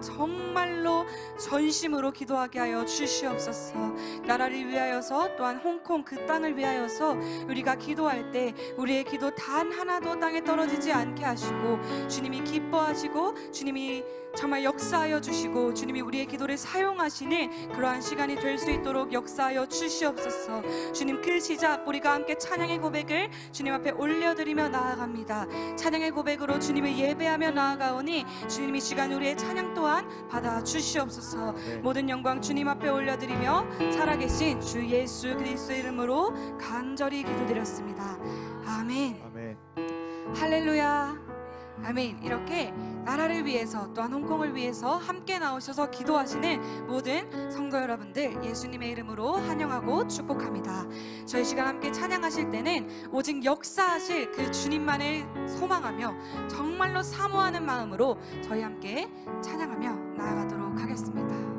정말로 전심으로 기도하게 하여 주시옵소서. 나라를 위하여서 또한 홍콩 그 땅을 위하여서 우리가 기도할 때 우리의 기도 단 하나도 땅에 떨어지지 않게 하시고 주님이 기뻐하시고 주님이 정말 역사하여 주시고 주님이 우리의 기도를 사용하시는 그러한 시간이 될 수 있도록 역사하여 주시옵소서. 주님 그 시작 우리가 함께 찬양의 고백을 주님 앞에 올려드리며 나아갑니다. 찬양의 고백으로 주님을 예배하며 나아가오니 주님 이 시간 우리의 찬양 또한 받아 주시옵소서. 모든 영광 주님 앞에 올려드리며 살아계신 주 예수 그리스도 이름으로 간절히 기도드렸습니다. 아멘. 아멘. 할렐루야. 아멘. 이렇게 나라를 위해서 또한 홍콩을 위해서 함께 나오셔서 기도하시는 모든 성도 여러분들 예수님의 이름으로 환영하고 축복합니다. 저희 시간 함께 찬양하실 때는 오직 역사하실 그 주님만을 소망하며 정말로 사모하는 마음으로 저희 함께 찬양하며 나아가도록 하겠습니다.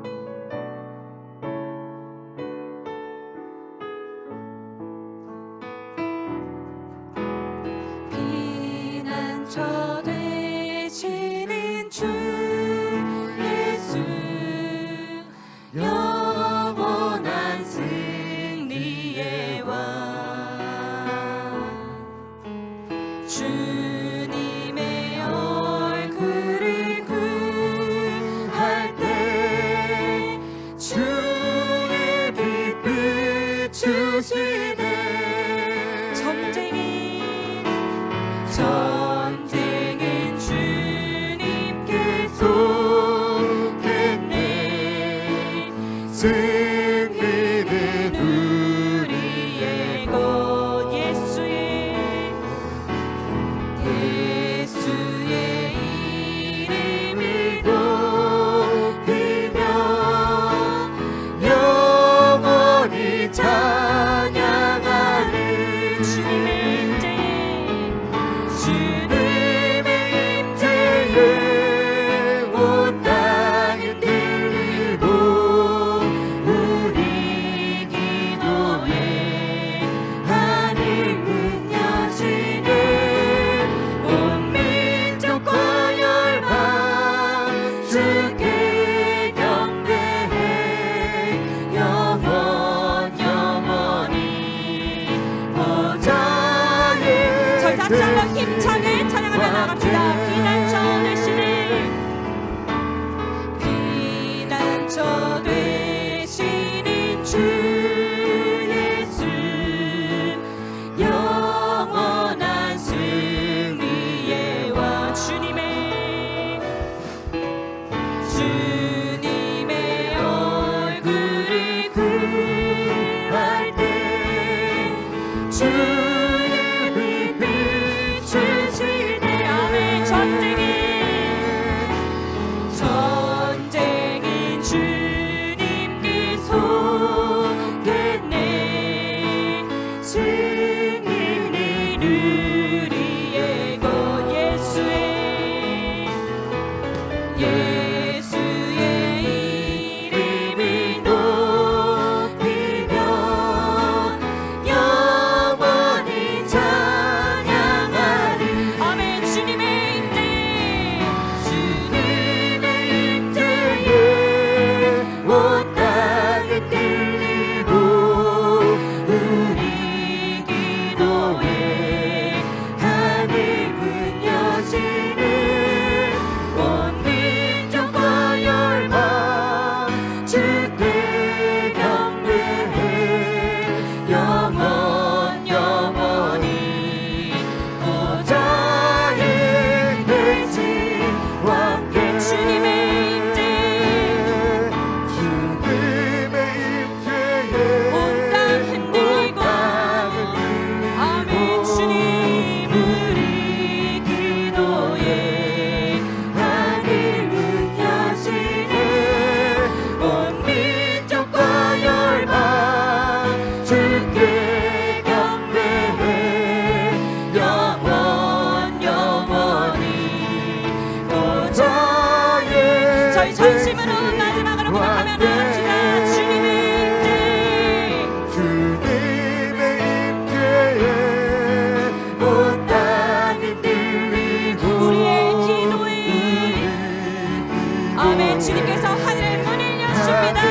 문을 여십니다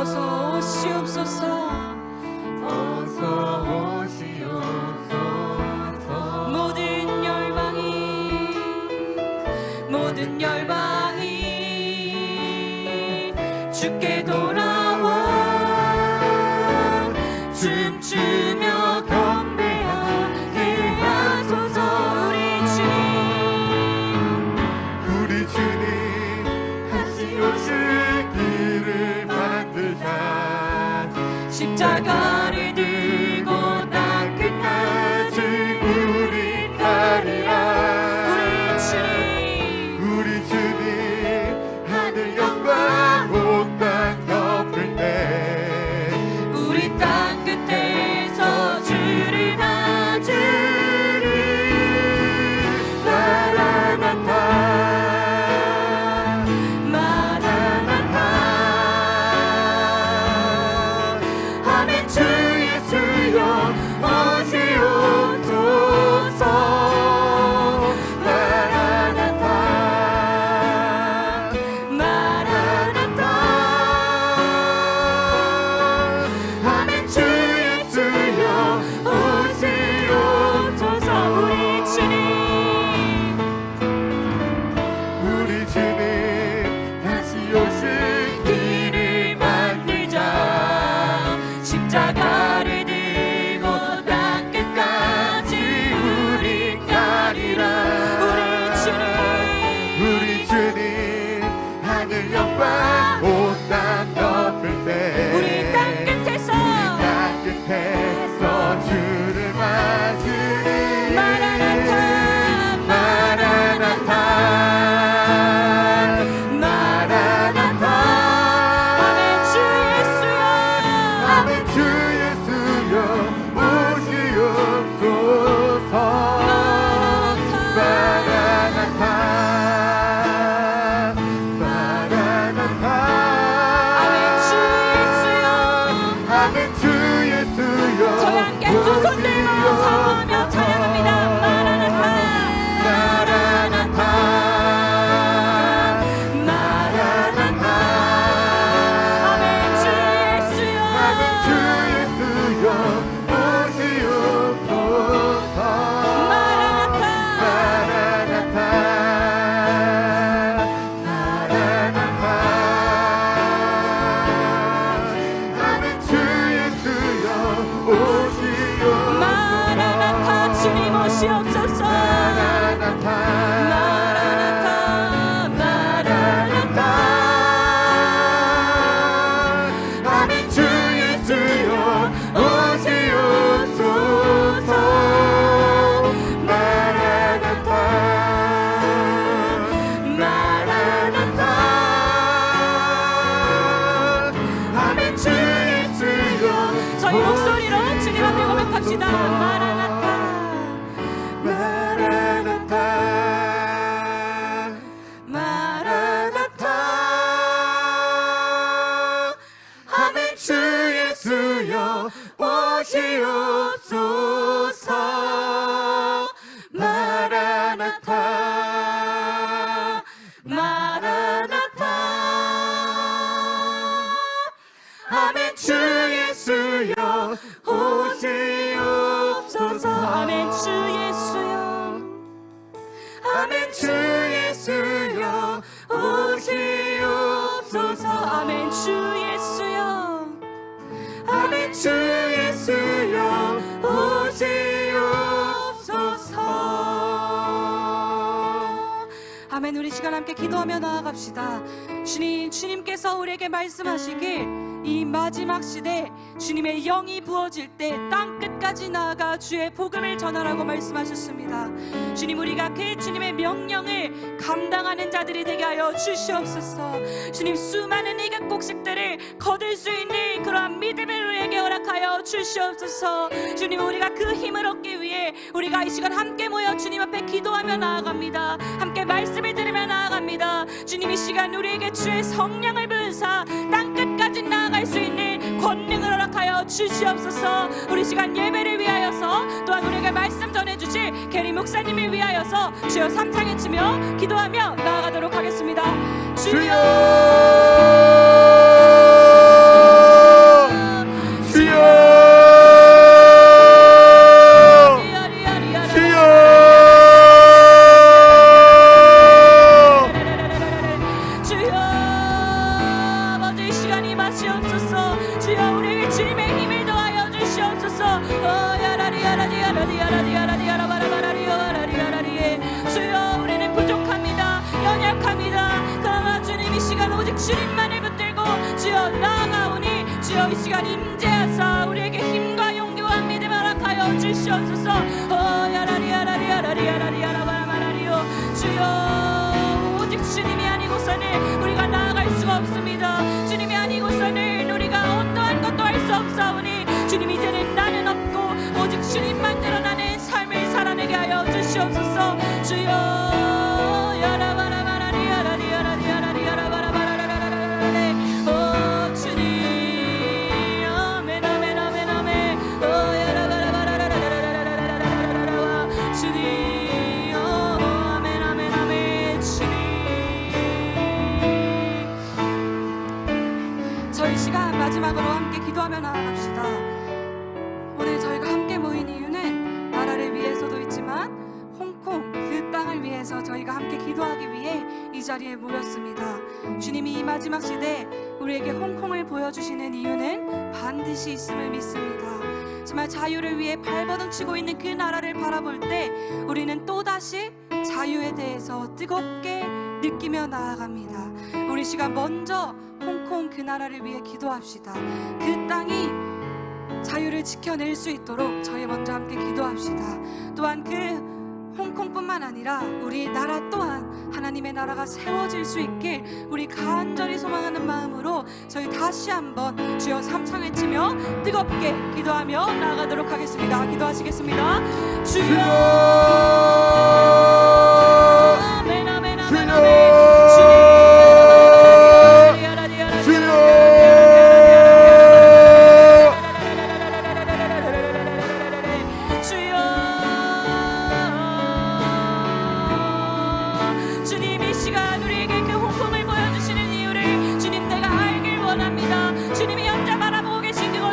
어서 오시옵소서 주 예수여 오시옵소서. 아멘 주 예수여 아멘 주 예수여 오시옵소서. 아멘 주 예수여 아멘 주 예수여 오시옵소서. 아멘 우리 시간 함께 기도하며 나아갑시다. 주님 주님께서 우리에게 말씀하시길 이 마지막 시대 주님의 영이 부어질 때 땅 끝까지 나아가 주의 복음을 전하라고 말씀하셨습니다. 주님 우리가 그 주님의 명령을 감당하는 자들이 되게 하여 주시옵소서. 주님 수많은 이각 곡식들을 거둘 수 있는 그러한 믿음을 우리에게 허락하여 주시옵소서. 주님 우리가 그 힘을 얻기 위해 우리가 이 시간 함께 모여 주님 앞에 기도하며 나아갑니다. 함께 말씀을 들으며 나아갑니다. 주님 이 시간 우리에게 주의 성령을 부은 사땅 끝까지 나아갈 수 있는 권능을 허락하여 주시옵소서. 우리 시간 예배를 위하여서 또한 우리에게 말씀 전해주실 게리 목사님을 위하여서 주여 삼창에 치며 기도하며 나아가도록 하겠습니다. 주여! 주여. 오직 주님이 아니고서는 우리가 나아갈 수가 없습니다. 주님이 아니고서는 우리가 어떠한 것도 할 수 없사오니 주님 이제는 나는 없고 오직 주님만 드러나는 나아갑시다 오늘 저희가 함께 모인 이유는 나라를 위해서도 있지만 홍콩 그 땅을 위해서 저희가 함께 기도하기 위해 이 자리에 모였습니다. 주님이 이 마지막 시대 우리에게 홍콩을 보여주시는 이유는 반드시 있음을 믿습니다. 정말 자유를 위해 발버둥치고 있는 그 나라를 바라볼 때 우리는 또다시 자유에 대해서 뜨겁게 느끼며 나아갑니다. 우리 시간 먼저 홍콩 그 나라를 위해 기도합시다. 그 땅이 자유를 지켜낼 수 있도록 저희 먼저 함께 기도합시다. 또한 그 홍콩뿐만 아니라 우리 나라 또한 하나님의 나라가 세워질 수 있길 우리 간절히 소망하는 마음으로 저희 다시 한번 주여 삼창 외치며 뜨겁게 기도하며 나아가도록 하겠습니다. 기도하시겠습니다. 주여